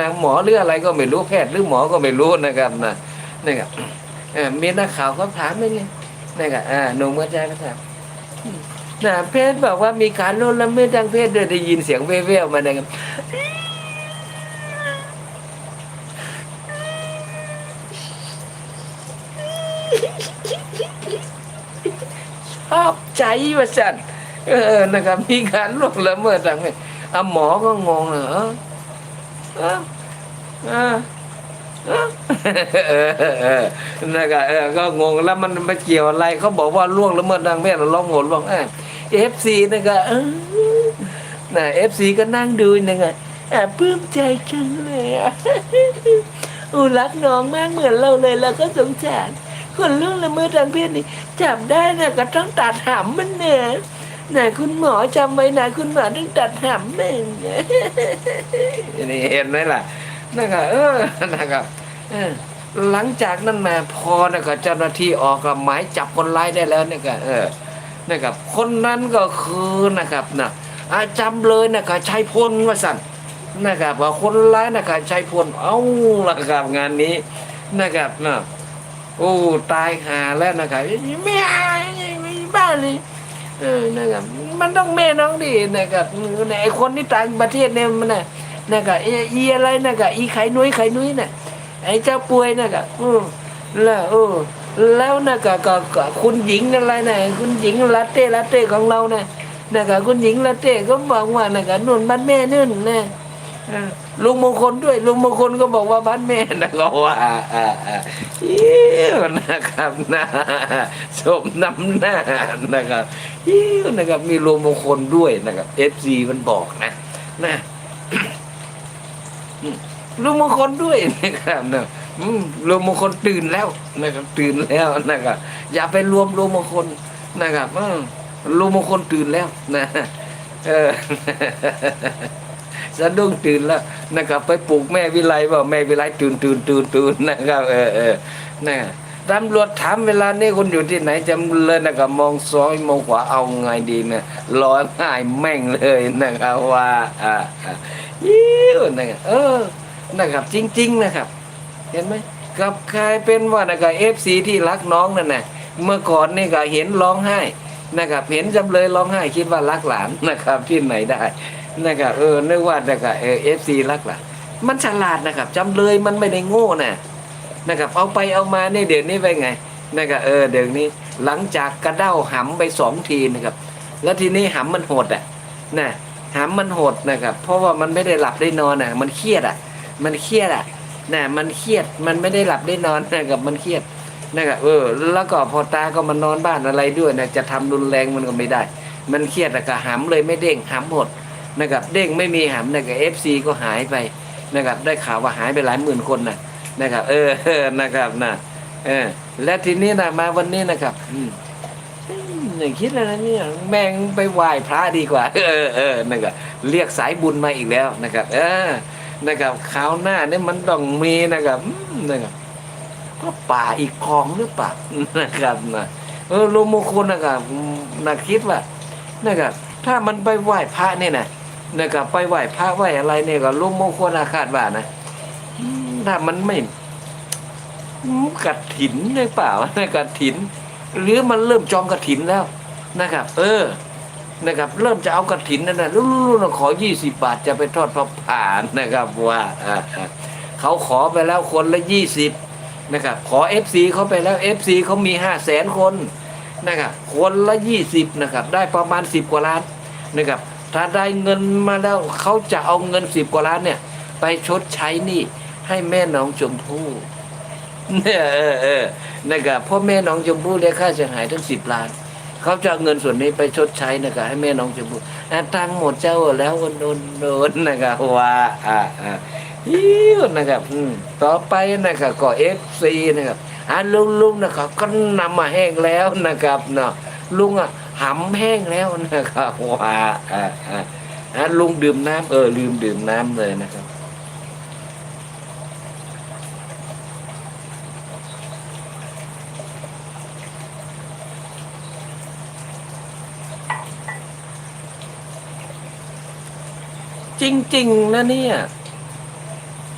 นางหมอหรืออะไรก็ไม่รู้แพทย์หรือหมอก็ไม่รู้นะครับนะนะครับมีนักข่าวเขาถามไม่ไงนะครับอ่าหนุ่มกระจายก็ถามนะเพศบอกว่ามีการล่วงละเมิดทางเพศโดยได้ยินเสียงเว่วๆมานะครับชอบใจว่าสันเออนะครับ มีการล่วงละเมิดทางเพศอะหมอก็งงเลยเออ เออเออเออนะครับเออก็งงแล้วมันไปเกี่ยวอะไรเขาบอกว่าล่วงละเมิดทางเพศเราร้องโหดร้องเอฟซีนะครับเออน่ะเอฟซีก็นั่งดูนะครับอะปลื้มใจจังเลยอะอูรักน้องมากเหมือนเราเลยแล้วก็สงสารคนล่วงละเมิดทางเพศนี่จับได้นะก็ต้องตัดหำมันเนี่ย นะคุณหมอจำไว้นะคุณหมอต้องตัดหำมันนะนี่เห็นไหมล่ะนะครับเออนะครับเออหลังจากนั้นมาพอนะครับเจ้าหน้าที่ออกกับหมายจับคนร้ายได้แล้วเนี่ยก็เออนะครับคนนั้นก็คือนะครับนะอาจำเลยนะครับชัยพลวสันนะครับว่าคนร้ายนะครับชัยพลเอ้าละครับงานนี้นะครับนะโอ้ตายหาแล้วนะครับไม่เอาไม่บ้าเลย เออนะครับมันต้องแม่น้องดีนะครับไอคนที่ต่างประเทศเนี่ยมันน่ะนะครับไออีอะไรนะครับอีไข่นุ้ยไข่นุ้ยน่ะไอเจ้าป่วยนะครับอือแล้วเออแล้วนะครับก็ก็คุณหญิงอะไรนะคุณหญิงลาเต้ลาเต้ของเรานะนะครับคุณหญิงลาเต้ก็บอกว่านะครับนุ่นบ้านแม่นุ่นนะ ลุงมงคลด้วย ลุงมงคลก็บอกว่าบ้านแม่นะก็ว่าอ่าเอี้ยนะครับนะสมน้ำหน้านะครับเอี้ยนะครับมีลุงมงคลด้วยนะครับเอฟซีมันบอกนะนะลุงมงคลด้วยนะครับนะลุงมงคลตื่นแล้วนะครับ ตื่นแล้วนะครับอย่าไปรวมลุงมงคลนะครับลุงมงคลตื่นแล้วนะ เออ สะดุ้งตื่นแล้วนะครับ ไปปลุกแม่วิไลว่าแม่วิไลตื่นตื่นตื่นตื่นนะครับ เออเออนะตำรวจถามเวลานี้คุณอยู่ที่ไหนจำเลยนะครับมองซ้ายมองขวาเอาไงดีเนี่ยร้อนง่ายแม่งเลยนะครับว่าอ่ายิ้วนะครับเออนะครับ จริง ๆ นะครับ เห็นไหมกับกลายเป็นว่านะครับเอฟซีที่รักน้องนั่นนะเมื่อก่อนนี่ก็เห็นร้องไห้นะครับ เห็นจำเลยร้องไห้คิดว่ารักหลานนะครับที่ไหนได้ นะครับเออนึกว่านะครับเอฟซีรักลานมันฉลาดนะครับจำเลยมันไม่ได้โง่นะนะครับเอาไปเอามาเนี่ยเดี๋ยวนี้ไปไงนะครับเออเดี๋ยวนี้หลังจากกระเด้าหำไปสองทีนะครับ แล้วทีนี้หำมันโหดอะนะหำมันโหดนะครับ เพราะว่ามันไม่ได้หลับได้นอนอะ มันเครียดอะ มันเครียดอะนะมันเครียดมันไม่ได้หลับได้นอนนะครับมันเครียดนะครับเออ แล้วก็พอตาก็มานอนบ้านอะไรด้วยนะจะทำรุนแรงมันก็ไม่ได้ มันเครียดแล้วก็หำเลยไม่เด้งหำหมด นะครับเด้งไม่มีหำนะครับเอฟซีก็หายไปนะครับได้ข่าวว่าหายไปหลายหมื่นคนนะนะครับ เออนะครับนะเออและทีนี้นะมาวันนี้นะครับ อืมอย่างคิดอะไรนะเนี่ยแม่งไปไหว้พระดีกว่า เออเออนะครับเรียกสายบุญมาอีกแล้วนะครับ เออนะครับคราวหน้าเนี่ยมันต้องมีนะครับนะครับก็ป่าอีกคลองหรือเปล่านะครับนะเออลุงมงคลนะครับนะคิดว่านะครับ ถ้ามันไปไหว้พระเนี่ยนะ นะครับไปไหว้พระไหว้อะไรเนี่ยก็ลุงมงคลอาคาดว่านะถ้ามันไม่กระถินหรือเปล่ากระถิน หรือมันเริ่มจองกระถินแล้วนะครับ เออนะครับ เริ่มจะเอากระถินนั่นนะรุ่นๆขอยี่สิบาทจะไปทอดพระป่านะครับว่าอ่าอ่าเขาขอไปแล้วคนละยี่สิบนะครับ ขอเอฟซีเขาไปแล้วเอฟซีเขามีห้าแสนคนนะครับคนละยี่สิบนะครับ ได้ประมาณสิบกว่าล้านนะครับ ถ้าได้เงินมาแล้วเขาจะเอาเงินสิบกว่าล้านเนี่ย ไปชดใช้หนี่ให้แม่น้องชมพู่เนี่ยเออเออนะครับพ่อแม่น้องชมพู่ได้ค่าเสียหายทั้งสิบล้านเขาจะเอาเงินส่วนนี้ไปชดใช้นะครับให้แม่น้องชมพู่อะตังหมดเจ้าแล้วโดนโดนนะครับว่าอ่าอ่าฮิวนะครับต่อไปนะครับก็เอฟซีนะครับอะลุงลุงนะครับก็นำมาแห้งแล้วนะครับเนาะลุงอะ หำแห้งแล้วนะครับว่าอ่าอ่าลุงดื่มน้ำเออลืมดื่มน้ำเลยนะครับจริง ๆ นะเนี่ย